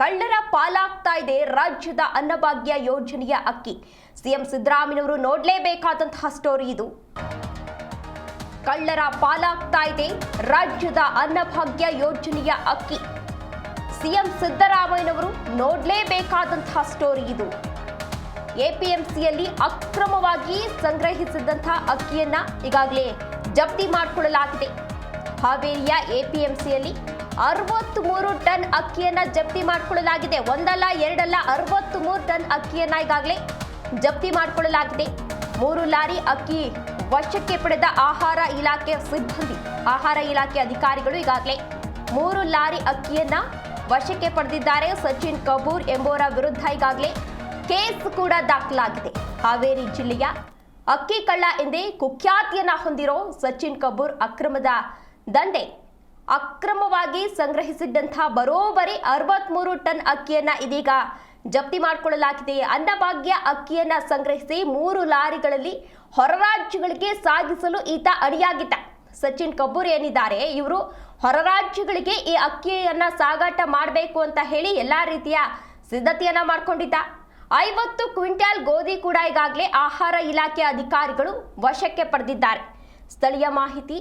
ಕಳ್ಳರ ಪಾಲಾಗ್ತಾ ಇದೆ ರಾಜ್ಯದ ಅನ್ನಭಾಗ್ಯ ಯೋಜನೆಯ ಅಕ್ಕಿ. ಸಿಎಂ ಸಿದ್ದರಾಮಯ್ಯನವರು ನೋಡಲೇಬೇಕಾದಂತಹ ಸ್ಟೋರಿ ಇದು. ಕಳ್ಳರ ಪಾಲಾಗ್ತಾ ಇದೆ ರಾಜ್ಯದ ಅನ್ನಭಾಗ್ಯ ಯೋಜನೆಯ ಅಕ್ಕಿ. ಸಿಎಂ ಸಿದ್ದರಾಮಯ್ಯನವರು ನೋಡಲೇಬೇಕಾದಂತಹ ಸ್ಟೋರಿ ಇದು. ಎಪಿಎಂಸಿಯಲ್ಲಿ ಅಕ್ರಮವಾಗಿ ಸಂಗ್ರಹಿಸಿದಂತಹ ಅಕ್ಕಿಯನ್ನ ಈಗಾಗಲೇ ಜಪ್ತಿ ಮಾಡಿಕೊಳ್ಳಲಾಗಿದೆ. ಹಾವೇರಿಯ ಎಪಿಎಂಸಿಯಲ್ಲಿ ಅರವತ್ಮೂರು ಟನ್ ಅಕ್ಕಿಯನ್ನ ಜಪ್ತಿ ಮಾಡಿಕೊಳ್ಳಲಾಗಿದೆ. ಒಂದಲ್ಲ, ಎರಡಲ್ಲ, ಅರವತ್ಮೂರು ಟನ್ ಅಕ್ಕಿಯನ್ನ ಈಗಾಗಲೇ ಜಪ್ತಿ ಮಾಡಿಕೊಳ್ಳಲಾಗಿದೆ. ಮೂರು ಲಾರಿ ಅಕ್ಕಿ ವಶಕ್ಕೆ ಪಡೆದ ಆಹಾರ ಇಲಾಖೆ ಸಿಬ್ಬಂದಿ, ಆಹಾರ ಇಲಾಖೆ ಅಧಿಕಾರಿಗಳು ಈಗಾಗಲೇ ಮೂರು ಲಾರಿ ಅಕ್ಕಿಯನ್ನ ವಶಕ್ಕೆ ಪಡೆದಿದ್ದಾರೆ. ಸಚಿನ್ ಕಪೂರ್ ಎಂಬುವರ ವಿರುದ್ಧ ಈಗಾಗಲೇ ಕೇಸ್ ಕೂಡ ದಾಖಲಾಗಿದೆ. ಹಾವೇರಿ ಜಿಲ್ಲೆಯ ಅಕ್ಕಿ ಕಳ್ಳ ಎಂದೇ ಕುಖ್ಯಾತಿಯನ್ನ ಹೊಂದಿರೋ ಸಚಿನ್ ಕಪೂರ್ ಅಕ್ರಮದ ದಂಧೆ. ಅಕ್ರಮವಾಗಿ ಸಂಗ್ರಹಿಸಿದ್ದಂತಹ ಬರೋಬರಿ ಅರವತ್ಮೂರು ಟನ್ ಅಕ್ಕಿಯನ್ನ ಇದೀಗ ಜಪ್ತಿ ಮಾಡಿಕೊಳ್ಳಲಾಗಿದೆ. ಅನ್ನಭಾಗ್ಯ ಅಕ್ಕಿಯನ್ನ ಸಂಗ್ರಹಿಸಿ ಮೂರು ಲಾರಿಗಳಲ್ಲಿ ಹೊರ ರಾಜ್ಯಗಳಿಗೆ ಸಾಗಿಸಲು ಈತ ಅಡಿಯಾಗಿದ್ದ. ಸಚಿನ್ ಕಬ್ಬೂರ್ ಏನಿದ್ದಾರೆ? ಇವರು ಹೊರ ರಾಜ್ಯಗಳಿಗೆ ಈ ಅಕ್ಕಿಯನ್ನ ಸಾಗಾಟ ಮಾಡಬೇಕು ಅಂತ ಹೇಳಿ ಎಲ್ಲಾ ರೀತಿಯ ಸಿದ್ಧತೆಯನ್ನ ಮಾಡಿಕೊಂಡಿದ್ದ. ಐವತ್ತು ಕ್ವಿಂಟಾಲ್ ಗೋಧಿ ಕೂಡ ಈಗಾಗಲೇ ಆಹಾರ ಇಲಾಖೆ ಅಧಿಕಾರಿಗಳು ವಶಕ್ಕೆ ಪಡೆದಿದ್ದಾರೆ. ಸ್ಥಳೀಯ ಮಾಹಿತಿ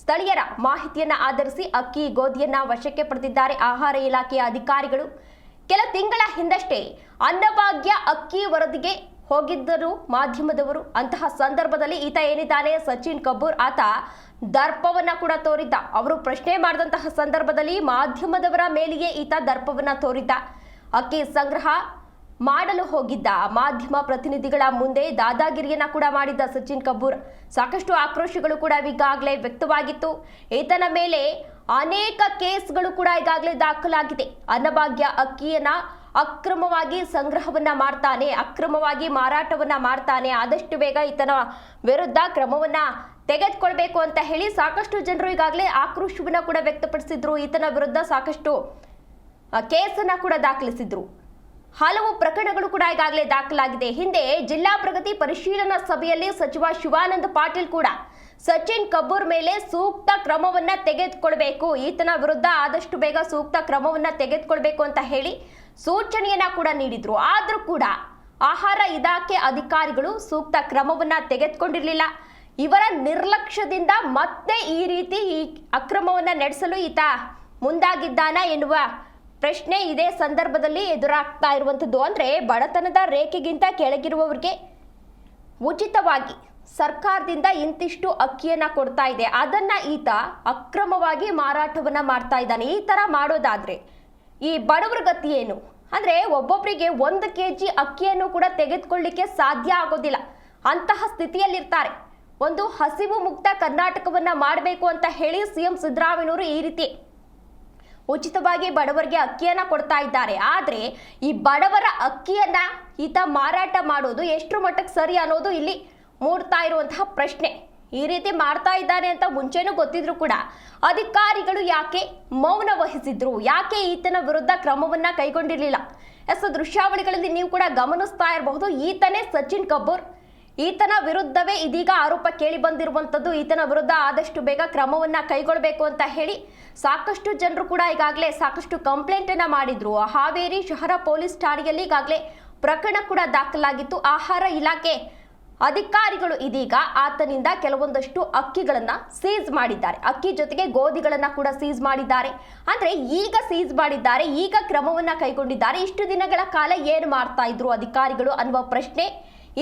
ಸ್ಥಳೀಯರ ಮಾಹಿತಿಯನ್ನ ಆಧರಿಸಿ ಅಕ್ಕಿ ಗೋಧಿಯನ್ನ ವಶಕ್ಕೆ ಪಡೆದಿದ್ದಾರೆ ಆಹಾರ ಇಲಾಖೆಯ ಅಧಿಕಾರಿಗಳು. ಕೆಲ ತಿಂಗಳ ಹಿಂದಷ್ಟೇ ಅನ್ನಭಾಗ್ಯ ಅಕ್ಕಿ ವರದಿಗೆ ಹೋಗಿದ್ದರು ಮಾಧ್ಯಮದವರು ಅಂತಹ ಸಂದರ್ಭದಲ್ಲಿ ಈತ ಏನಿದ್ದಾನೆ? ಸಚಿನ್ ಕಪೂರ್ ಆತ ದರ್ಪವನ್ನ ಕೂಡ ತೋರಿದ್ದ. ಅವರು ಪ್ರಶ್ನೆ ಮಾಡಿದಂತಹ ಸಂದರ್ಭದಲ್ಲಿ ಮಾಧ್ಯಮದವರ ಮೇಲೆಯೇ ಈತ ದರ್ಪವನ್ನ ತೋರಿದ್ದ. ಅಕ್ಕಿ ಸಂಗ್ರಹ ಮಾಡಲು ಹೋಗಿದ್ದ ಮಾಧ್ಯಮ ಪ್ರತಿನಿಧಿಗಳ ಮುಂದೆ ದಾದಾಗಿರಿಯನ್ನ ಕೂಡ ಮಾಡಿದ್ದ ಸಚಿನ್ ಕಪೂರ್. ಸಾಕಷ್ಟು ಆಕ್ರೋಶಗಳು ಕೂಡ ಈಗಾಗಲೇ ವ್ಯಕ್ತವಾಗಿತ್ತು. ಈತನ ಮೇಲೆ ಅನೇಕ ಕೇಸ್ಗಳು ಕೂಡ ಈಗಾಗಲೇ ದಾಖಲಾಗಿದೆ. ಅನ್ನಭಾಗ್ಯ ಅಕ್ಕಿಯನ್ನ ಅಕ್ರಮವಾಗಿ ಸಂಗ್ರಹವನ್ನ ಮಾಡ್ತಾನೆ, ಅಕ್ರಮವಾಗಿ ಮಾರಾಟವನ್ನ ಮಾಡ್ತಾನೆ. ಆದಷ್ಟು ಬೇಗ ಈತನ ವಿರುದ್ಧ ಕ್ರಮವನ್ನ ತೆಗೆದುಕೊಳ್ಬೇಕು ಅಂತ ಹೇಳಿ ಸಾಕಷ್ಟು ಜನರು ಈಗಾಗಲೇ ಆಕ್ರೋಶವನ್ನ ಕೂಡ ವ್ಯಕ್ತಪಡಿಸಿದ್ರು. ಈತನ ವಿರುದ್ಧ ಸಾಕಷ್ಟು ಕೇಸನ್ನ ಕೂಡ ದಾಖಲಿಸಿದ್ರು. ಹಲವು ಪ್ರಕರಣಗಳು ಕೂಡ ಈಗಾಗಲೇ ದಾಖಲಾಗಿದೆ. ಹಿಂದೆ ಜಿಲ್ಲಾ ಪ್ರಗತಿ ಪರಿಶೀಲನಾ ಸಭೆಯಲ್ಲಿ ಸಚಿವ ಶಿವಾನಂದ ಪಾಟೀಲ್ ಕೂಡ ಸಚಿನ್ ಕಬ್ಬೂರ್ ಮೇಲೆ ಸೂಕ್ತ ಕ್ರಮವನ್ನ ತೆಗೆದುಕೊಳ್ಬೇಕು. ಈತನ ವಿರುದ್ಧ ಆದಷ್ಟು ಬೇಗ ಸೂಕ್ತ ಕ್ರಮವನ್ನ ತೆಗೆದುಕೊಳ್ಬೇಕು ಅಂತ ಹೇಳಿ ಸೂಚನೆಯನ್ನ ಕೂಡ ನೀಡಿದ್ರು. ಆದ್ರೂ ಕೂಡ ಆಹಾರ ಇಲಾಖೆ ಅಧಿಕಾರಿಗಳು ಸೂಕ್ತ ಕ್ರಮವನ್ನ ತೆಗೆದುಕೊಂಡಿರಲಿಲ್ಲ. ಇವರ ನಿರ್ಲಕ್ಷ್ಯದಿಂದ ಮತ್ತೆ ಈ ರೀತಿ ಈ ಅಕ್ರಮವನ್ನ ನಡೆಸಲು ಈತ ಮುಂದಾಗಿದ್ದಾನ ಎನ್ನುವ ಪ್ರಶ್ನೆ ಇದೇ ಸಂದರ್ಭದಲ್ಲಿ ಎದುರಾಗ್ತಾ ಇರುವಂಥದ್ದು ಅಂದ್ರೆ ಬಡತನದ ರೇಖೆಗಿಂತ ಕೆಳಗಿರುವವರಿಗೆ ಉಚಿತವಾಗಿ ಸರ್ಕಾರದಿಂದ ಇಂತಿಷ್ಟು ಅಕ್ಕಿಯನ್ನು ಕೊಡ್ತಾ ಇದೆ. ಅದನ್ನ ಈತ ಅಕ್ರಮವಾಗಿ ಮಾರಾಟವನ್ನ ಮಾಡ್ತಾ ಇದ್ದಾನೆ. ಈ ತರ ಮಾಡೋದಾದ್ರೆ ಈ ಬಡವರ ಗತಿ ಏನು? ಅಂದ್ರೆ ಒಬ್ಬೊಬ್ಬರಿಗೆ ಒಂದು ಕೆ ಜಿ ಅಕ್ಕಿಯನ್ನು ಕೂಡ ತೆಗೆದುಕೊಳ್ಳಿಕ್ಕೆ ಸಾಧ್ಯ ಆಗೋದಿಲ್ಲ. ಅಂತಹ ಸ್ಥಿತಿಯಲ್ಲಿರ್ತಾರೆ. ಒಂದು ಹಸಿವು ಮುಕ್ತ ಕರ್ನಾಟಕವನ್ನ ಮಾಡಬೇಕು ಅಂತ ಹೇಳಿ ಸಿಎಂ ಸಿದ್ದರಾಮಯ್ಯನವರು ಈ ರೀತಿ ಉಚಿತವಾಗಿ ಬಡವರಿಗೆ ಅಕ್ಕಿಯನ್ನು ಕೊಡ್ತಾ ಇದ್ದಾರೆ. ಆದ್ರೆ ಈ ಬಡವರ ಅಕ್ಕಿಯನ್ನು ಈತ ಮಾರಾಟ ಮಾಡೋದು ಎಷ್ಟು ಮಟ್ಟಕ್ಕೆ ಸರಿ ಅನ್ನೋದು ಇಲ್ಲಿ ಮೂಡ್ತಾ ಇರುವಂತಹ ಪ್ರಶ್ನೆ. ಈ ರೀತಿ ಮಾಡ್ತಾ ಇದ್ದಾನೆ ಅಂತ ಮುಂಚೆನೂ ಗೊತ್ತಿದ್ರು ಕೂಡ ಅಧಿಕಾರಿಗಳು ಯಾಕೆ ಮೌನ ವಹಿಸಿದ್ರು? ಯಾಕೆ ಈತನ ವಿರುದ್ಧ ಕ್ರಮವನ್ನ ಕೈಗೊಂಡಿರಲಿಲ್ಲ? ಎಸ್, ದೃಶ್ಯಾವಳಿಗಳಲ್ಲಿ ನೀವು ಕೂಡ ಗಮನಿಸ್ತಾ ಇರಬಹುದು, ಈತನೇ ಸಚಿನ್ ಕಪೂರ್. ಈತನ ವಿರುದ್ಧವೇ ಇದೀಗ ಆರೋಪ ಕೇಳಿ ಬಂದಿರುವಂತದ್ದು ಈತನ ವಿರುದ್ಧ ಆದಷ್ಟು ಬೇಗ ಕ್ರಮವನ್ನ ಕೈಗೊಳ್ಳಬೇಕು ಅಂತ ಹೇಳಿ ಸಾಕಷ್ಟು ಜನರು ಕೂಡ ಈಗಾಗಲೇ ಸಾಕಷ್ಟು ಕಂಪ್ಲೇಂಟ್ ಅನ್ನ ಮಾಡಿದ್ರು ಹಾವೇರಿ ಶಹರ ಪೊಲೀಸ್ ಠಾಣೆಯಲ್ಲಿ ಈಗಾಗಲೇ ಪ್ರಕರಣ ಕೂಡ ದಾಖಲಾಗಿತ್ತು. ಆಹಾರ ಇಲಾಖೆ ಅಧಿಕಾರಿಗಳು ಇದೀಗ ಆತನಿಂದ ಕೆಲವೊಂದಷ್ಟು ಅಕ್ಕಿಗಳನ್ನು ಸೀಸ್ ಮಾಡಿದ್ದಾರೆ. ಅಕ್ಕಿ ಜೊತೆಗೆ ಗೋಧಿಗಳನ್ನು ಕೂಡ ಸೀಸ್ ಮಾಡಿದ್ದಾರೆ. ಅಂದ್ರೆ ಈಗ ಸೀಸ್ ಮಾಡಿದ್ದಾರೆ, ಈಗ ಕ್ರಮವನ್ನ ಕೈಗೊಂಡಿದ್ದಾರೆ. ಇಷ್ಟು ದಿನಗಳ ಕಾಲ ಏನು ಮಾಡ್ತಾ ಇದ್ರು ಅಧಿಕಾರಿಗಳು ಅನ್ನುವ ಪ್ರಶ್ನೆ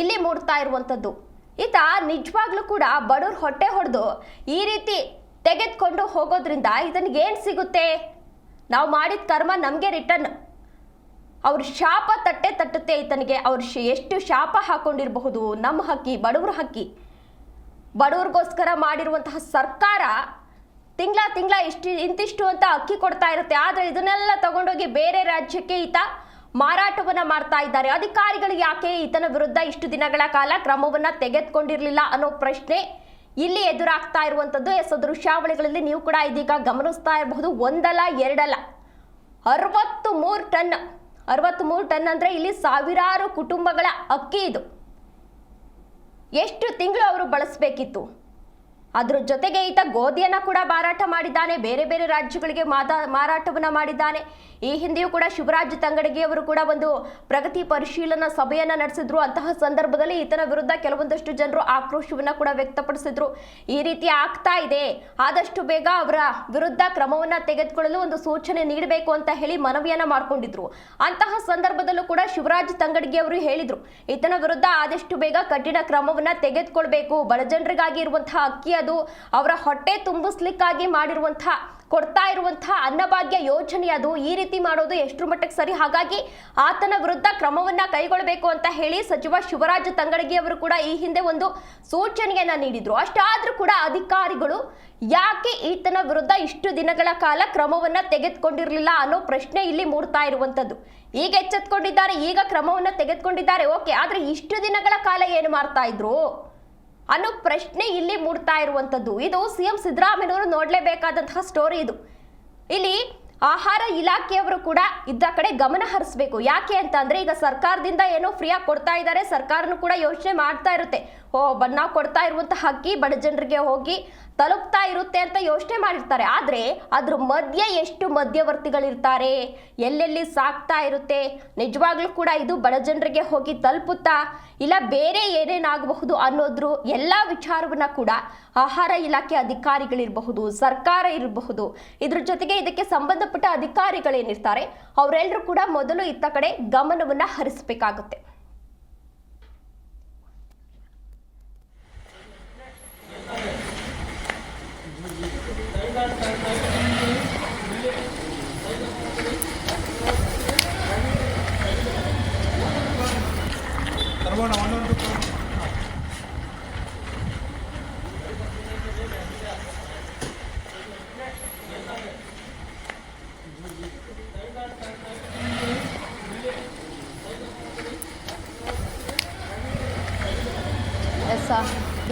ಇಲ್ಲಿ ಮೂಡ್ತಾ ಇರುವಂಥದ್ದು. ಈತ ನಿಜವಾಗ್ಲೂ ಕೂಡ ಬಡವ್ರ ಹೊಟ್ಟೆ ಹೊಡೆದು ಈ ರೀತಿ ತೆಗೆದುಕೊಂಡು ಹೋಗೋದ್ರಿಂದ ಇದನ್ಗೆ ಏನು ಸಿಗುತ್ತೆ? ನಾವು ಮಾಡಿದ ಕರ್ಮ ನಮಗೆ ರಿಟರ್ನ್. ಅವ್ರ ಶಾಪ ತಟ್ಟೆ ತಟ್ಟುತ್ತೆ ಈತನಿಗೆ. ಅವ್ರ ಎಷ್ಟು ಶಾಪ ಹಾಕೊಂಡಿರಬಹುದು ನಮ್ಮ ಹಕ್ಕಿ, ಬಡವ್ರ ಹಕ್ಕಿ. ಬಡವ್ರಿಗೋಸ್ಕರ ಮಾಡಿರುವಂತಹ ಸರ್ಕಾರ ತಿಂಗಳ ತಿಂಗಳ ಇಷ್ಟು ಇಂತಿಷ್ಟು ಅಂತ ಅಕ್ಕಿ ಕೊಡ್ತಾ ಇರುತ್ತೆ. ಆದರೆ ಇದನ್ನೆಲ್ಲ ತಗೊಂಡೋಗಿ ಬೇರೆ ರಾಜ್ಯಕ್ಕೆ ಈತ ಮಾರಾಟವನ್ನ ಮಾಡ್ತಾ ಇದ್ದಾರೆ. ಅಧಿಕಾರಿಗಳು ಯಾಕೆ ಈತನ ವಿರುದ್ಧ ಇಷ್ಟು ದಿನಗಳ ಕಾಲ ಕ್ರಮವನ್ನ ತೆಗೆದುಕೊಂಡಿರಲಿಲ್ಲ ಅನ್ನೋ ಪ್ರಶ್ನೆ ಇಲ್ಲಿ ಎದುರಾಗ್ತಾ ಇರುವಂತದ್ದು. ಎಸ್, ದೃಶ್ಯಾವಳಿಗಳಲ್ಲಿ ನೀವು ಕೂಡ ಇದೀಗ ಗಮನಿಸ್ತಾ ಇರಬಹುದು. ಒಂದಲ್ಲ, ಎರಡಲ್ಲ. ಅರವತ್ತು ಮೂರು ಟನ್ ಅರವತ್ತ್ ಮೂರು ಟನ್ ಅಂದ್ರೆ ಇಲ್ಲಿ ಸಾವಿರಾರು ಕುಟುಂಬಗಳ ಅಕ್ಕಿ ಇದು. ಎಷ್ಟು ತಿಂಗಳು ಅವರು ಬಳಸಬೇಕಿತ್ತು? ಅದ್ರ ಜೊತೆಗೆ ಈತ ಗೋಧಿಯನ್ನ ಕೂಡ ಮಾರಾಟ ಮಾಡಿದ್ದಾನೆ. ಬೇರೆ ಬೇರೆ ರಾಜ್ಯಗಳಿಗೆ ಮಾರಾಟವನ್ನ ಮಾಡಿದ್ದಾನೆ. ಈ ಹಿಂದೆಯೂ ಕೂಡ ಶಿವರಾಜ್ ತಂಗಡಗಿ ಅವರು ಕೂಡ ಒಂದು ಪ್ರಗತಿ ಪರಿಶೀಲನಾ ಸಭೆಯನ್ನ ನಡೆಸಿದ್ರು. ಅಂತಹ ಸಂದರ್ಭದಲ್ಲಿ ಈತನ ವಿರುದ್ಧ ಕೆಲವೊಂದಷ್ಟು ಜನರು ಆಕ್ರೋಶವನ್ನ ಕೂಡ ವ್ಯಕ್ತಪಡಿಸಿದ್ರು. ಈ ರೀತಿ ಆಗ್ತಾ ಇದೆ. ಆದಷ್ಟು ಬೇಗ ಅವರ ವಿರುದ್ಧ ಕ್ರಮವನ್ನ ತೆಗೆದುಕೊಳ್ಳಲು ಒಂದು ಸೂಚನೆ ನೀಡಬೇಕು ಅಂತ ಹೇಳಿ ಮನವಿಯನ್ನ ಮಾಡ್ಕೊಂಡಿದ್ರು. ಅಂತಹ ಸಂದರ್ಭದಲ್ಲೂ ಕೂಡ ಶಿವರಾಜ್ ತಂಗಡಗಿ ಅವರು ಹೇಳಿದ್ರು, ಈತನ ವಿರುದ್ಧ ಆದಷ್ಟು ಬೇಗ ಕಠಿಣ ಕ್ರಮವನ್ನ ತೆಗೆದುಕೊಳ್ಬೇಕು. ಬಡಜನರಿಗಾಗಿ ಇರುವಂತಹ ಅಕ್ಕಿ ಅದು ಅವರ ಹೊಟ್ಟೆ ತುಂಬಿಸ್ಲಿಕ್ಕಾಗಿ ಮಾಡಿರುವಂತಹ ಕೊಡ್ತಾ ಇರುವಂತಹ ಅನ್ನಭಾಗ್ಯ ಯೋಜನೆ ಅದು. ಈ ರೀತಿ ಮಾಡೋದು ಎಷ್ಟರ ಮಟ್ಟಕ್ಕೆ ಸರಿ? ಹಾಗಾಗಿ ಆತನ ವಿರುದ್ಧ ಕ್ರಮವನ್ನ ಕೈಗೊಳ್ಳಬೇಕು ಅಂತ ಹೇಳಿ ಸಚಿವ ಶಿವರಾಜ ತಂಗಡಗಿ ಅವರು ಕೂಡ ಈ ಹಿಂದೆ ಒಂದು ಸೂಚನೆಯನ್ನ ನೀಡಿದ್ರು. ಅಷ್ಟಾದ್ರೂ ಕೂಡ ಅಧಿಕಾರಿಗಳು ಯಾಕೆ ಈತನ ವಿರುದ್ಧ ಇಷ್ಟು ದಿನಗಳ ಕಾಲ ಕ್ರಮವನ್ನ ತೆಗೆದುಕೊಂಡಿರಲಿಲ್ಲ ಅನ್ನೋ ಪ್ರಶ್ನೆ ಇಲ್ಲಿ ಮೂಡ್ತಾ ಇರುವಂತದ್ದು ಈಗ ಎಚ್ಚೆತ್ಕೊಂಡಿದ್ದಾರೆ, ಈಗ ಕ್ರಮವನ್ನ ತೆಗೆದುಕೊಂಡಿದ್ದಾರೆ. ಓಕೆ, ಆದ್ರೆ ಇಷ್ಟು ದಿನಗಳ ಕಾಲ ಏನು ಮಾಡ್ತಾ ಇದ್ರು? ಅನ್ನೋ ಪ್ರಶ್ನೆ ಇಲ್ಲಿ ಮೂಡ್ತಾ ಇರುವಂಥದ್ದು. ಇದು ಸಿ ಎಂ ಸಿದ್ದರಾಮಯ್ಯನವರು ನೋಡಲೇಬೇಕಾದಂತಹ ಸ್ಟೋರಿ ಇದು. ಇಲ್ಲಿ ಆಹಾರ ಇಲಾಖೆಯವರು ಕೂಡ ಇದ್ದ ಕಡೆ ಗಮನ ಹರಿಸಬೇಕು. ಯಾಕೆ ಅಂತ ಅಂದ್ರೆ ಈಗ ಸರ್ಕಾರದಿಂದ ಏನೋ ಫ್ರೀಯಾಗಿ ಕೊಡ್ತಾ ಇದ್ದಾರೆ. ಸರ್ಕಾರನು ಕೂಡ ಯೋಚನೆ ಮಾಡ್ತಾ ಇರುತ್ತೆ. ನಾವು ಕೊಡ್ತಾ ಇರುವಂತಹ ಅಕ್ಕಿ ಬಡ ಜನರಿಗೆ ಹೋಗಿ ತಲುಪ್ತಾ ಇರುತ್ತೆ ಅಂತ ಯೋಚನೆ ಮಾಡಿರ್ತಾರೆ. ಆದ್ರೆ ಅದ್ರ ಮಧ್ಯೆ ಎಷ್ಟು ಮಧ್ಯವರ್ತಿಗಳಿರ್ತಾರೆ? ಎಲ್ಲೆಲ್ಲಿ ಸಾಕ್ತಾ ಇರುತ್ತೆ? ನಿಜವಾಗ್ಲೂ ಕೂಡ ಇದು ಬಡ ಜನರಿಗೆ ಹೋಗಿ ತಲುಪುತ್ತಾ? ಇಲ್ಲ ಬೇರೆ ಏನೇನಾಗಬಹುದು ಅನ್ನೋದ್ರ ಎಲ್ಲ ವಿಚಾರವನ್ನ ಕೂಡ ಆಹಾರ ಇಲಾಖೆ ಅಧಿಕಾರಿಗಳಿರಬಹುದು, ಸರ್ಕಾರ ಇರಬಹುದು, ಇದ್ರ ಜೊತೆಗೆ ಇದಕ್ಕೆ ಸಂಬಂಧಪಟ್ಟ ಅಧಿಕಾರಿಗಳೇನಿರ್ತಾರೆ ಅವರೆಲ್ಲರೂ ಕೂಡ ಮೊದಲು ಇತ್ತ ಕಡೆ ಗಮನವನ್ನ ಹರಿಸಬೇಕಾಗುತ್ತೆ.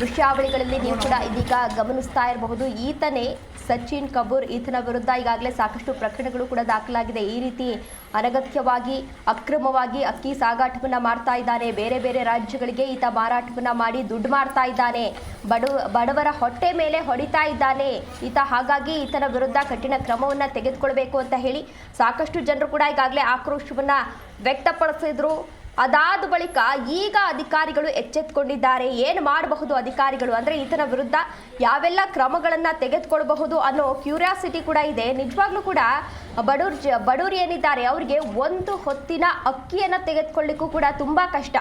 ದೃಶ್ಯಾವಳಿಗಳಲ್ಲಿ ನೀವು ಕೂಡ ಇದೀಗ ಗಮನಿಸ್ತಾ ಇರಬಹುದು. ಈತನೇ ಸಚಿನ್ ಕಪೂರ್ ಈತನ ವಿರುದ್ಧ ಈಗಾಗಲೇ ಸಾಕಷ್ಟು ಪ್ರಕರಣಗಳು ಕೂಡ ದಾಖಲಾಗಿದೆ. ಈ ರೀತಿ ಅನಗತ್ಯವಾಗಿ, ಅಕ್ರಮವಾಗಿ ಅಕ್ಕಿ ಸಾಗಾಟವನ್ನು ಮಾಡ್ತಾ ಇದ್ದಾನೆ. ಬೇರೆ ಬೇರೆ ರಾಜ್ಯಗಳಿಗೆ ಈತ ಮಾರಾಟವನ್ನು ಮಾಡಿ ದುಡ್ಡು ಮಾಡ್ತಾ ಇದ್ದಾನೆ. ಬಡವ ಬಡವರ ಹೊಟ್ಟೆ ಮೇಲೆ ಹೊಡಿತಾ ಇದ್ದಾನೆ. ಈತ ಹಾಗಾಗಿ ಈತನ ವಿರುದ್ಧ ಕಠಿಣ ಕ್ರಮವನ್ನ ತೆಗೆದುಕೊಳ್ಬೇಕು ಅಂತ ಹೇಳಿ ಸಾಕಷ್ಟು ಜನರು ಕೂಡ ಈಗಾಗಲೇ ಆಕ್ರೋಶವನ್ನ ವ್ಯಕ್ತಪಡಿಸಿದ್ರು. ಅದಾದ ಬಳಿಕ ಈಗ ಅಧಿಕಾರಿಗಳು ಎಚ್ಚೆತ್ತುಕೊಂಡಿದ್ದಾರೆ ಏನು ಮಾಡಬಹುದು ಅಧಿಕಾರಿಗಳು? ಅಂದರೆ ಈತನ ವಿರುದ್ಧ ಯಾವೆಲ್ಲ ಕ್ರಮಗಳನ್ನು ತೆಗೆದುಕೊಳ್ಬಹುದು ಅನ್ನೋ ಕ್ಯೂರಿಯಾಸಿಟಿ ಕೂಡ ಇದೆ. ನಿಜವಾಗ್ಲೂ ಕೂಡ ಬಡೂರ್ ಜ ಬಡವ್ರು ಏನಿದ್ದಾರೆ, ಅವರಿಗೆ ಒಂದು ಹೊತ್ತಿನ ಅಕ್ಕಿಯನ್ನು ತೆಗೆದುಕೊಳ್ಳಿಕ್ಕೂ ಕೂಡ ತುಂಬ ಕಷ್ಟ.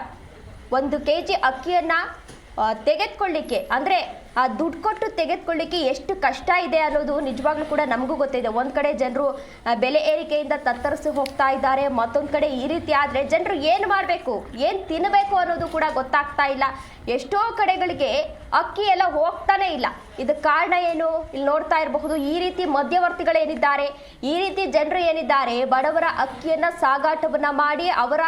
ಒಂದು ಕೆ ಜಿ ಅಕ್ಕಿಯನ್ನ ತೆಗೆದುಕೊಳ್ಳಿಕ್ಕೆ, ಅಂದರೆ ಆ ದುಡ್ಡು ಕೊಟ್ಟು ತೆಗೆದುಕೊಳ್ಳಿಕ್ಕೆ ಎಷ್ಟು ಕಷ್ಟ ಇದೆ ಅನ್ನೋದು ನಿಜವಾಗ್ಲೂ ಕೂಡ ನಮಗೂ ಗೊತ್ತಿದೆ. ಒಂದು ಕಡೆ ಜನರು ಬೆಲೆ ಏರಿಕೆಯಿಂದ ತತ್ತರಿಸಿ ಹೋಗ್ತಾ ಇದ್ದಾರೆ, ಮತ್ತೊಂದು ಕಡೆ ಈ ರೀತಿ ಆದರೆ ಜನರು ಏನು ಮಾಡಬೇಕು, ಏನು ತಿನ್ನಬೇಕು ಅನ್ನೋದು ಕೂಡ ಗೊತ್ತಾಗ್ತಾ ಇಲ್ಲ. ಎಷ್ಟೋ ಕಡೆಗಳಿಗೆ ಅಕ್ಕಿ ಎಲ್ಲ ಹೋಗ್ತಾನೆ ಇಲ್ಲ. ಇದಕ್ಕೆ ಕಾರಣ ಏನು? ಇಲ್ಲಿ ನೋಡ್ತಾ ಇರಬಹುದು, ಈ ರೀತಿ ಮಧ್ಯವರ್ತಿಗಳೇನಿದ್ದಾರೆ ಈ ರೀತಿ ಜನರು ಏನಿದ್ದಾರೆ, ಬಡವರ ಅಕ್ಕಿಯನ್ನು ಸಾಗಾಟವನ್ನು ಮಾಡಿ ಅವರ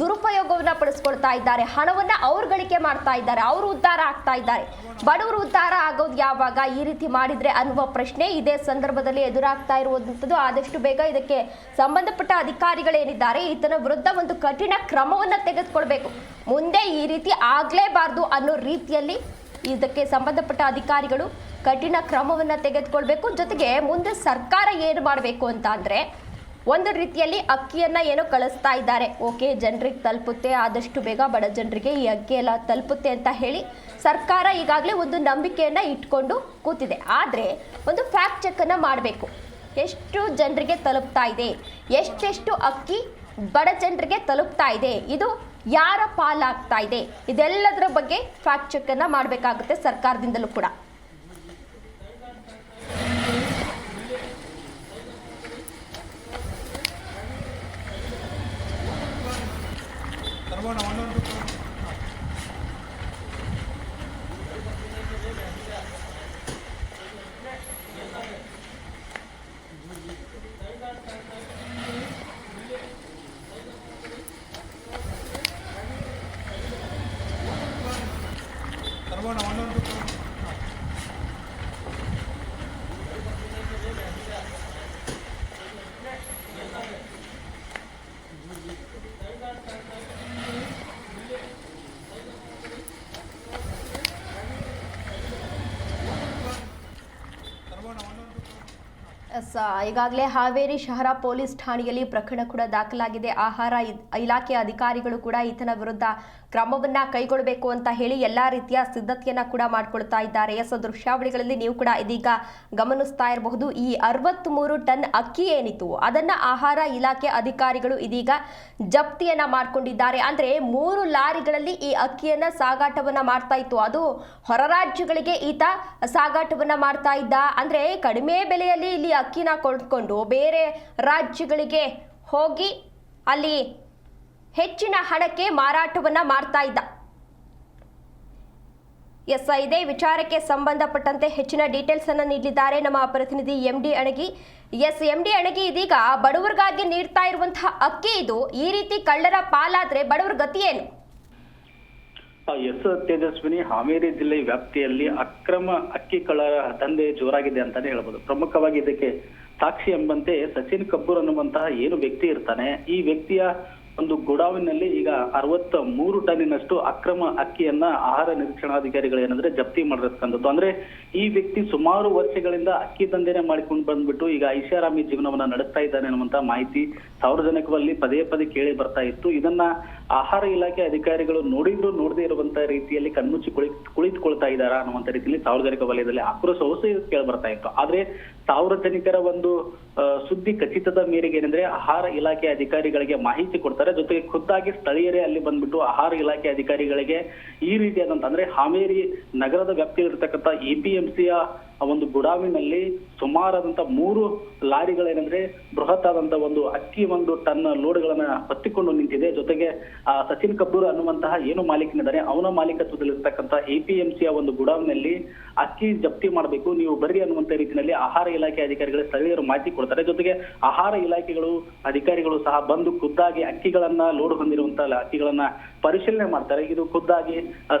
ದುರುಪಯೋಗವನ್ನ ಪಡಿಸ್ಕೊಳ್ತಾ ಇದ್ದಾರೆ. ಹಣವನ್ನ ಅವ್ರ ಗಳಿಕೆ ಮಾಡ್ತಾ ಇದ್ದಾರೆ. ಅವರು ಉದ್ಧಾರ ಆಗ್ತಾ ಇದ್ದಾರೆ. ಬಡವರು ಉದ್ಧಾರ ಆಗೋದು ಯಾವಾಗ? ಈ ರೀತಿ ಮಾಡಿದ್ರೆ ಅನ್ನುವ ಪ್ರಶ್ನೆ ಇದೇ ಸಂದರ್ಭದಲ್ಲಿ ಎದುರಾಗ್ತಾ ಇರುವಂಥದ್ದು. ಆದಷ್ಟು ಬೇಗ ಇದಕ್ಕೆ ಸಂಬಂಧಪಟ್ಟ ಅಧಿಕಾರಿಗಳೇನಿದ್ದಾರೆ, ಈತನ ವಿರುದ್ಧ ಒಂದು ಕಠಿಣ ಕ್ರಮವನ್ನ ತೆಗೆದುಕೊಳ್ಬೇಕು. ಮುಂದೆ ಈ ರೀತಿ ಆಗ್ಲೇಬಾರ್ದು ಅನ್ನೋ ರೀತಿಯಲ್ಲಿ ಇದಕ್ಕೆ ಸಂಬಂಧಪಟ್ಟ ಅಧಿಕಾರಿಗಳು ಕಠಿಣ ಕ್ರಮವನ್ನ ತೆಗೆದುಕೊಳ್ಬೇಕು. ಜೊತೆಗೆ ಮುಂದೆ ಸರ್ಕಾರ ಏನು ಮಾಡಬೇಕು ಅಂತ ಅಂದ್ರೆ ಒಂದು ರೀತಿಯಲ್ಲಿ ಅಕ್ಕಿಯನ್ನ ಏನೋ ಕಳಿಸ್ತಾ ಇದ್ದಾರೆ. ಓಕೆ, ಜನರಿಗೆ ತಲುಪುತ್ತೆ, ಆದಷ್ಟು ಬೇಗ ಬಡ ಜನರಿಗೆ ಈ ಅಕ್ಕಿ ಎಲ್ಲ ತಲುಪುತ್ತೆ ಅಂತ ಹೇಳಿ ಸರ್ಕಾರ ಈಗಾಗಲೇ ಒಂದು ನಂಬಿಕೆಯನ್ನ ಇಟ್ಕೊಂಡು ಕೂತಿದೆ. ಆದರೆ ಒಂದು ಫ್ಯಾಕ್ಟ್ ಚೆಕ್ ಅನ್ನ ಮಾಡಬೇಕು. ಎಷ್ಟು ಜನರಿಗೆ ತಲುಪ್ತಾ ಇದೆ? ಎಷ್ಟೆಷ್ಟು ಅಕ್ಕಿ ಬಡ ಜನರಿಗೆ ತಲುಪ್ತಾ ಇದೆ? ಇದು ಯಾರ ಪಾಲಾಗ್ತಾ ಇದೆ? ಇದೆಲ್ಲದರ ಬಗ್ಗೆ ಫ್ಯಾಕ್ಟ್ ಚೆಕ್ ಅನ್ನ ಮಾಡಬೇಕಾಗುತ್ತೆ ಸರ್ಕಾರದಿಂದಲೂ ಕೂಡ. Carbono, one on two. ಈಗಾಗಲೇ ಹಾವೇರಿ ಶಹರ ಪೊಲೀಸ್ ಠಾಣೆಯಲ್ಲಿ ಪ್ರಕರಣ ಕೂಡ ದಾಖಲಾಗಿದೆ. ಆಹಾರ ಇಲಾಖೆ ಅಧಿಕಾರಿಗಳು ಕೂಡ ಈತನ ವಿರುದ್ಧ ಕ್ರಮವನ್ನ ಕೈಗೊಳ್ಳಬೇಕು ಅಂತ ಹೇಳಿ ಎಲ್ಲಾ ರೀತಿಯ ಸಿದ್ಧತೆಯನ್ನ ಕೂಡ ಮಾಡ್ಕೊಳ್ತಾ ಇದ್ದಾರೆ. ಎಸ್ ದೃಶ್ಯಾವಳಿಗಳಲ್ಲಿ ನೀವು ಕೂಡ ಇದೀಗ ಗಮನಿಸ್ತಾ ಇರಬಹುದು. ಈ ಅರವತ್ತ್ ಟನ್ ಅಕ್ಕಿ ಏನಿತ್ತು, ಅದನ್ನ ಆಹಾರ ಇಲಾಖೆ ಅಧಿಕಾರಿಗಳು ಇದೀಗ ಜಪ್ತಿಯನ್ನ ಮಾಡ್ಕೊಂಡಿದ್ದಾರೆ. ಅಂದ್ರೆ ಮೂರು ಲಾರಿಗಳಲ್ಲಿ ಈ ಅಕ್ಕಿಯನ್ನ ಸಾಗಾಟವನ್ನ ಮಾಡ್ತಾ ಇತ್ತು. ಅದು ಹೊರ ರಾಜ್ಯಗಳಿಗೆ ಈತ ಸಾಗಾಟವನ್ನ ಮಾಡ್ತಾ ಇದ್ದ. ಅಂದ್ರೆ ಕಡಿಮೆ ಬೆಲೆಯಲ್ಲಿ ಇಲ್ಲಿ ಅಕ್ಕಿನ ಕೊಂಡ್ಕೊಂಡು ಬೇರೆ ರಾಜ್ಯಗಳಿಗೆ ಹೋಗಿ ಅಲ್ಲಿ ಹೆಚ್ಚಿನ ಹಣಕ್ಕೆ ಮಾರಾಟವನ್ನ ಮಾಡ್ತಾ ಇದ್ದ. ಎಸ್ ಇದೇ ವಿಚಾರಕ್ಕೆ ಸಂಬಂಧಪಟ್ಟಂತೆ ಹೆಚ್ಚಿನ ಡೀಟೇಲ್ಸ್ ಅನ್ನ ನೀಡಿದ್ದಾರೆ ನಮ್ಮ ಪ್ರತಿನಿಧಿ M D Anagi. S M D Anagi, ಇದೀಗ ಬಡವರಿಗಾಗಿ ನೀಡ್ತಾ ಇರುವಂತಹ ಅಕ್ಕಿ ಇದು ಈ ರೀತಿ ಕಳ್ಳರ ಪಾಲಾದ್ರೆ ಬಡವರ ಗತಿ ಏನು? ಎಸ್ ತೇಜಸ್ವಿನಿ ಹಾವೇರಿ ಜಿಲ್ಲೆ ವ್ಯಾಪ್ತಿಯಲ್ಲಿ ಅಕ್ರಮ ಅಕ್ಕಿ ಕಳ್ಳರ ದಂಧೆ ಜೋರಾಗಿದೆ ಅಂತಾನೆ ಹೇಳ್ಬೋದು. ಪ್ರಮುಖವಾಗಿ ಇದಕ್ಕೆ ಸಾಕ್ಷಿ ಎಂಬಂತೆ ಸಚಿನ್ ಕಬ್ಬೂರ್ ಅನ್ನುವಂತಹ ಏನು ವ್ಯಕ್ತಿ ಇರ್ತಾನೆ? ಈ ವ್ಯಕ್ತಿಯ ಒಂದು ಗೋಡಾವಿನಲ್ಲಿ ಈಗ ಅರವತ್ತ ಮೂರು ಟನ್ನಿನಷ್ಟು ಅಕ್ರಮ ಅಕ್ಕಿಯನ್ನ ಆಹಾರ ನಿರೀಕ್ಷಣಾಧಿಕಾರಿಗಳು ಏನಂದ್ರೆ ಜಪ್ತಿ ಮಾಡಿರತಕ್ಕಂಥದ್ದು ಅಂದ್ರೆ ಈ ವ್ಯಕ್ತಿ ಸುಮಾರು ವರ್ಷಗಳಿಂದ ಅಕ್ಕಿ ದಂಧೆನೆ ಮಾಡಿಕೊಂಡು ಬಂದ್ಬಿಟ್ಟು ಈಗ ಐಷಾರಾಮಿ ಜೀವನವನ್ನ ನಡೆಸ್ತಾ ಇದ್ದಾನೆ ಅನ್ನುವಂತ ಮಾಹಿತಿ ಸಾರ್ವಜನಿಕರಲ್ಲಿ ಪದೇ ಪದೇ ಕೇಳಿ ಬರ್ತಾ ಇತ್ತು. ಇದನ್ನ ಆಹಾರ ಇಲಾಖೆ ಅಧಿಕಾರಿಗಳು ನೋಡಿದ್ರು ನೋಡದೇ ಇರುವಂತ ರೀತಿಯಲ್ಲಿ ಕಣ್ಮುಚ್ಚಿ ಕುಳಿ ಕುಳಿತುಕೊಳ್ತಾ ಇದ್ದಾರಾ ಅನ್ನುವಂತ ರೀತಿಯಲ್ಲಿ ಸಾರ್ವಜನಿಕ ವಲಯದಲ್ಲಿ ಆಕ್ರೋಶ ಹೊಸ ಕೇಳಿ ಬರ್ತಾ ಇತ್ತು. ಆದ್ರೆ ಸಾರ್ವಜನಿಕರ ಒಂದು ಸುದ್ದಿ ಖಚಿತದ ಮೇರೆಗೆ ಏನಂದ್ರೆ ಆಹಾರ ಇಲಾಖೆ ಅಧಿಕಾರಿಗಳಿಗೆ ಮಾಹಿತಿ ಕೊಡ್ತಾರೆ. ಜೊತೆಗೆ ಖುದ್ದಾಗಿ ಸ್ಥಳೀಯರೇ ಅಲ್ಲಿ ಬಂದ್ಬಿಟ್ಟು ಆಹಾರ ಇಲಾಖೆ ಅಧಿಕಾರಿಗಳಿಗೆ ಈ ರೀತಿಯಾದಂತ ಅಂದ್ರೆ ಹಾವೇರಿ ನಗರದ ವ್ಯಾಪ್ತಿಯಲ್ಲಿರ್ತಕ್ಕಂಥ ಎಪಿಎಂಸಿಯ ಒಂದು ಗುಡಾವಿನಲ್ಲಿ ಸುಮಾರಾದಂತ ಮೂರು ಲಾರಿಗಳೇನಂದ್ರೆ ಬೃಹತ್ ಆದಂತ ಒಂದು ಅಕ್ಕಿ ಒಂದು ಟನ್ ಲೋಡ್ಗಳನ್ನ ಹೊತ್ತಿಕೊಂಡು ನಿಂತಿದೆ. ಜೊತೆಗೆ, ಆ, ಸಚಿನ್ ಕಬ್ಬೂರ್ ಅನ್ನುವಂತಹ ಏನು ಮಾಲೀಕನಿದ್ದಾರೆ, ಅವನ ಮಾಲೀಕತ್ವದಲ್ಲಿರ್ತಕ್ಕಂತ ಎ ಪಿ ಎಂ ಸಿಯ ಒಂದು ಗುಡಾವ್ನಲ್ಲಿ ಅಕ್ಕಿ ಜಪ್ತಿ ಮಾಡಬೇಕು, ನೀವು ಬರ್ರಿ ಅನ್ನುವಂತ ರೀತಿಯಲ್ಲಿ ಆಹಾರ ಇಲಾಖೆ ಅಧಿಕಾರಿಗಳು ಸ್ಥಳೀಯರು ಮಾಹಿತಿ ಕೊಡ್ತಾರೆ. ಜೊತೆಗೆ ಆಹಾರ ಇಲಾಖೆಗಳು ಅಧಿಕಾರಿಗಳು ಸಹ ಬಂದು ಖುದ್ದಾಗಿ ಅಕ್ಕಿಗಳನ್ನ ಲೋಡ್ ಹೊಂದಿರುವಂತ ಅಕ್ಕಿಗಳನ್ನ ಪರಿಶೀಲನೆ ಮಾಡ್ತಾರೆ. ಇದು ಖುದ್ದಾಗಿ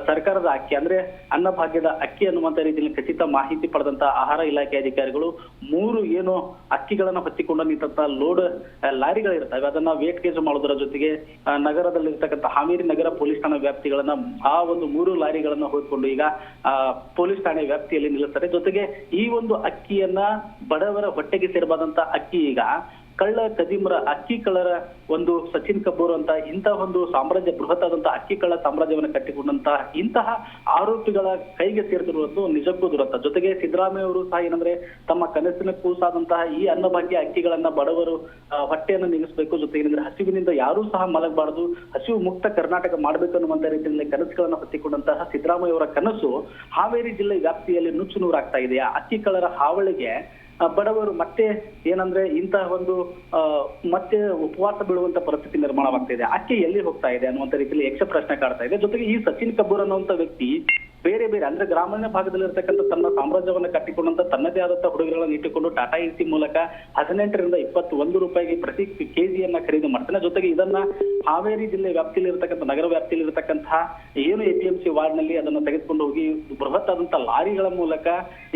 ಸರ್ಕಾರದ ಅಕ್ಕಿ. ಅಂದ್ರೆ ಅನ್ನಭಾಗ್ಯದ ಅಕ್ಕಿ ಅನ್ನುವಂತ ರೀತಿಯಲ್ಲಿ ಖಚಿತ ಮಾಹಿತಿ ಪಡೆದಂತ ಆಹಾರ ಇಲಾಖೆ ಅಧಿಕಾರಿಗಳು ಮೂರು ಏನು ಅಕ್ಕಿಗಳನ್ನ ಹೊತ್ತಿಕೊಂಡು ನಿಂತ ಲೋಡ್ ಲಾರಿಗಳಿರ್ತವೆ ಅದನ್ನ ವೇಟ್ ಗೇಜ್ ಮಾಡೋದರ ಜೊತೆಗೆ ನಗರದಲ್ಲಿರ್ತಕ್ಕಂಥ ಹಾವೇರಿ ನಗರ ಪೊಲೀಸ್ ಠಾಣೆ ವ್ಯಾಪ್ತಿಗಳನ್ನ ಆ ಒಂದು ಮೂರು ಲಾರಿಗಳನ್ನ ಹೊತ್ಕೊಂಡು ಈಗ ಪೊಲೀಸ್ ಠಾಣೆ ವ್ಯಾಪ್ತಿಯಲ್ಲಿ ನಿಲ್ಲುತ್ತಾರೆ ಜೊತೆಗೆ ಈ ಒಂದು ಅಕ್ಕಿಯನ್ನ ಬಡವರ ಹೊಟ್ಟೆಗೆ ಸೇರಬಾದಂತ ಅಕ್ಕಿ ಈಗ ಕಳ್ಳ ಕದಿಮರ ಅಕ್ಕಿ ಕಳ್ಳರ ಒಂದು ಸಚಿನ್ ಕಪೂರ್ ಅಂತ ಇಂತಹ ಒಂದು ಸಾಮ್ರಾಜ್ಯ ಬೃಹತ್ ಆದಂತಹ ಅಕ್ಕಿ ಕಳ್ಳ ಸಾಮ್ರಾಜ್ಯವನ್ನು ಕಟ್ಟಿಕೊಂಡಂತಹ ಇಂತಹ ಆರೋಪಿಗಳ ಕೈಗೆ ಸೇರ್ತಿರುವುದು ನಿಜಕ್ಕೂ ದುರಂತ. ಜೊತೆಗೆ ಸಿದ್ದರಾಮಯ್ಯ ಅವರು ಸಹ ಏನಂದ್ರೆ ತಮ್ಮ ಕನಸಿನ ಕೂಸಾದಂತಹ ಈ ಅನ್ನಭಾಗ್ಯ ಅಕ್ಕಿಗಳನ್ನ ಬಡವರು ಹೊಟ್ಟೆಯನ್ನು ನೀಗಿಸಬೇಕು. ಜೊತೆಗೆ ಏನಂದ್ರೆ ಹಸಿವಿನಿಂದ ಯಾರೂ ಸಹ ಮಲಗಬಾರದು. ಹಸಿವು ಮುಕ್ತ ಕರ್ನಾಟಕ ಮಾಡಬೇಕು ಅನ್ನುವಂತ ರೀತಿಯಲ್ಲಿ ಕನಸುಗಳನ್ನು ಹೊತ್ತಿಕೊಂಡಂತಹ ಸಿದ್ದರಾಮಯ್ಯ ಅವರ ಕನಸು ಹಾವೇರಿ ಜಿಲ್ಲೆ ವ್ಯಾಪ್ತಿಯಲ್ಲಿ ನುಚ್ಚು ನೂರಾಗ್ತಾ ಇದೆ. ಅಕ್ಕಿ ಕಳ್ಳರ ಹಾವಳಿಗೆ ಬಡವರು ಮತ್ತೆ ಏನಂದ್ರೆ ಇಂತಹ ಒಂದು ಮತ್ತೆ ಉಪವಾಸ ಬೀಳುವಂತ ಪರಿಸ್ಥಿತಿ ನಿರ್ಮಾಣವಾಗ್ತಾ ಇದೆ. ಅಕ್ಕಿ ಎಲ್ಲಿ ಹೋಗ್ತಾ ಇದೆ ಅನ್ನುವಂತ ರೀತಿಯಲ್ಲಿ ಯಕ್ಷ ಪ್ರಶ್ನೆ ಕಾಡ್ತಾ ಇದೆ. ಜೊತೆಗೆ ಈ ಸಚಿನ್ ಕಪೂರ್ ಅನ್ನುವಂತ ವ್ಯಕ್ತಿ ಬೇರೆ ಬೇರೆ, ಅಂದ್ರೆ ಗ್ರಾಮೀಣ ಭಾಗದಲ್ಲಿರ್ತಕ್ಕಂಥ ತನ್ನ ಸಾಮ್ರಾಜ್ಯವನ್ನು ಕಟ್ಟಿಕೊಂಡಂತ ತನ್ನದೇ ಆದಂತಹ ಹುಡುಗರನ್ನ ಇಟ್ಟುಕೊಂಡು ಟಾಟಾ ಎಸಿ ಮೂಲಕ ಹದಿನೆಂಟರಿಂದ ಇಪ್ಪತ್ತೊಂದು ರೂಪಾಯಿಗೆ ಪ್ರತಿ ಕೆಜಿಯನ್ನ ಖರೀದಿ ಮಾಡ್ತಾನೆ. ಜೊತೆಗೆ ಇದನ್ನ ಹಾವೇರಿ ಜಿಲ್ಲೆ ವ್ಯಾಪ್ತಿಯಲ್ಲಿ ಇರತಕ್ಕಂಥ ನಗರ ವ್ಯಾಪ್ತಿಯಲ್ಲಿ ಇರತಕ್ಕಂತಹ ಏನು ಎಪಿಎಂಸಿ ವಾರ್ಡ್ನಲ್ಲಿ ಅದನ್ನ ತೆಗೆದುಕೊಂಡು ಹೋಗಿ ಬೃಹತ್ ಆದಂತಹ ಲಾರಿಗಳ ಮೂಲಕ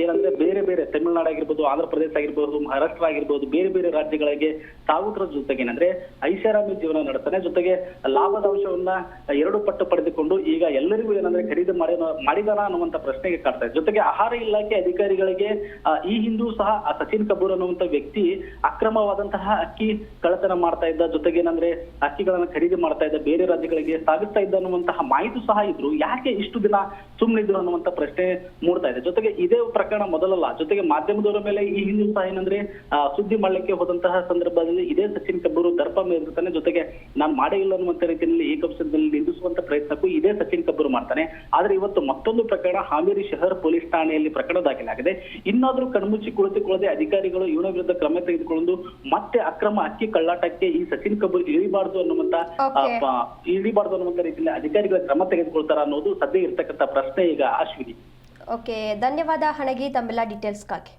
ಏನಂದ್ರೆ ಬೇರೆ ಬೇರೆ ತಮಿಳುನಾಡು ಆಗಿರ್ಬೋದು, ಆಂಧ್ರ ಪ್ರದೇಶ ಆಗಿರ್ಬೋದು, ಮಹಾರಾಷ್ಟ್ರ ಆಗಿರ್ಬೋದು, ಬೇರೆ ಬೇರೆ ರಾಜ್ಯಗಳಿಗೆ ಸಾಗುವುದರ ಜೊತೆಗೆ ಏನಂದ್ರೆ ಐಷಾರಾಮಿ ಜೀವನ ನಡೆಸ್ತಾನೆ. ಜೊತೆಗೆ ಲಾಭದ ಅಂಶವನ್ನ ಎರಡು ಪಟ್ಟು ಪಡೆದುಕೊಂಡು ಈಗ ಎಲ್ಲರಿಗೂ ಏನಂದ್ರೆ ಖರೀದಿ ಮಾಡಿ ಮಾಡಿದಾನ ಅನ್ನುವಂತ ಪ್ರಶ್ನೆಗೆ ಕಾಡ್ತಾ ಇದೆ. ಜೊತೆಗೆ ಆಹಾರ ಇಲಾಖೆ ಅಧಿಕಾರಿಗಳಿಗೆ ಈ ಹಿಂದೂ ಸಹ ಸಚಿನ್ ಕಪೂರ್ ಅನ್ನುವಂತ ವ್ಯಕ್ತಿ ಅಕ್ರಮವಾದಂತಹ ಅಕ್ಕಿ ಕಳ್ಳತನ ಮಾಡ್ತಾ ಇದ್ದ, ಜೊತೆಗೆ ಏನಂದ್ರೆ ಅಕ್ಕಿಗಳನ್ನ ಖರೀದಿ ಮಾಡ್ತಾ ಇದ್ದ, ಬೇರೆ ರಾಜ್ಯಗಳಿಗೆ ಸಾಗಿಸ್ತಾ ಇದ್ದ ಅನ್ನುವಂತಹ ಮಾಹಿತಿ ಸಹ ಇದ್ರು. ಯಾಕೆ ಇಷ್ಟು ದಿನ ಸುಮ್ಮನಿದ್ರು ಅನ್ನುವಂತ ಪ್ರಶ್ನೆ ಮೂಡ್ತಾ ಇದೆ. ಜೊತೆಗೆ ಇದೇ ಪ್ರಕರಣ ಮೊದಲಲ್ಲ, ಜೊತೆಗೆ ಮಾಧ್ಯಮದವರ ಮೇಲೆ ಈ ಹಿಂದೂ ಸಹ ಏನಂದ್ರೆ ಸುದ್ದಿ ಮಾಡ್ಲಿಕ್ಕೆ ಹೋದಂತಹ ಸಂದರ್ಭದಲ್ಲಿ ಇದೇ ಸಚಿನ್ ಕಬ್ಬೂರು ದರ್ಪ ಮೇಲಿರ್ತಾನೆ ಜೊತೆಗೆ ನಾನು ಮಾಡೇ ಇಲ್ಲ ಅನ್ನುವಂತ ರೀತಿಯಲ್ಲಿ ಏಕಪಕ್ಷದಲ್ಲಿ ನಿಲ್ಲಿಸುವಂತ ಪ್ರಯತ್ನಕ್ಕೂ ಇದೇ ಸಚಿನ್ ಕಬ್ಬೂರು ಮಾಡ್ತಾನೆ. ಆದ್ರೆ ಇವತ್ತು ಮತ್ತೊಂದು ಪ್ರಕರಣ ಹಾವೇರಿ ಶಹರ್ ಪೊಲೀಸ್ ಠಾಣೆಯಲ್ಲಿ ಪ್ರಕರಣ ದಾಖಲಾಗಿದೆ. ಇನ್ನಾದರೂ ಕಣ್ಮುಚ್ಚಿ ಕುಳಿತುಕೊಳ್ಳದೆ ಅಧಿಕಾರಿಗಳು ಇವನ ವಿರುದ್ಧ ಕ್ರಮ ತೆಗೆದುಕೊಂಡು ಮತ್ತೆ ಅಕ್ರಮ ಅಕ್ಕಿ ಕಳ್ಳಾಟಕ್ಕೆ ಈ ಸಚಿನ್ ಕಬೂರ್ ಇಳಿಬಾರದು ಅನ್ನುವಂತ ಇಳಿಬಾರದು ಇಳಿಬಾರ್ದು ಅನ್ನುವಂತ ರೀತಿಯಲ್ಲಿ ಅಧಿಕಾರಿಗಳ ಕ್ರಮ ತೆಗೆದುಕೊಳ್ತಾರ ಅನ್ನೋದು ಸದ್ಯ ಇರ್ತಕ್ಕಂಥ ಪ್ರಶ್ನೆ ಈಗ ಅಶ್ವಿನಿ ಓಕೆ ಧನ್ಯವಾದ ಹಣಗಿ ತಮ್ಮೆಲ್ಲ ಡೀಟೇಲ್ಸ್ಗಾಗಿ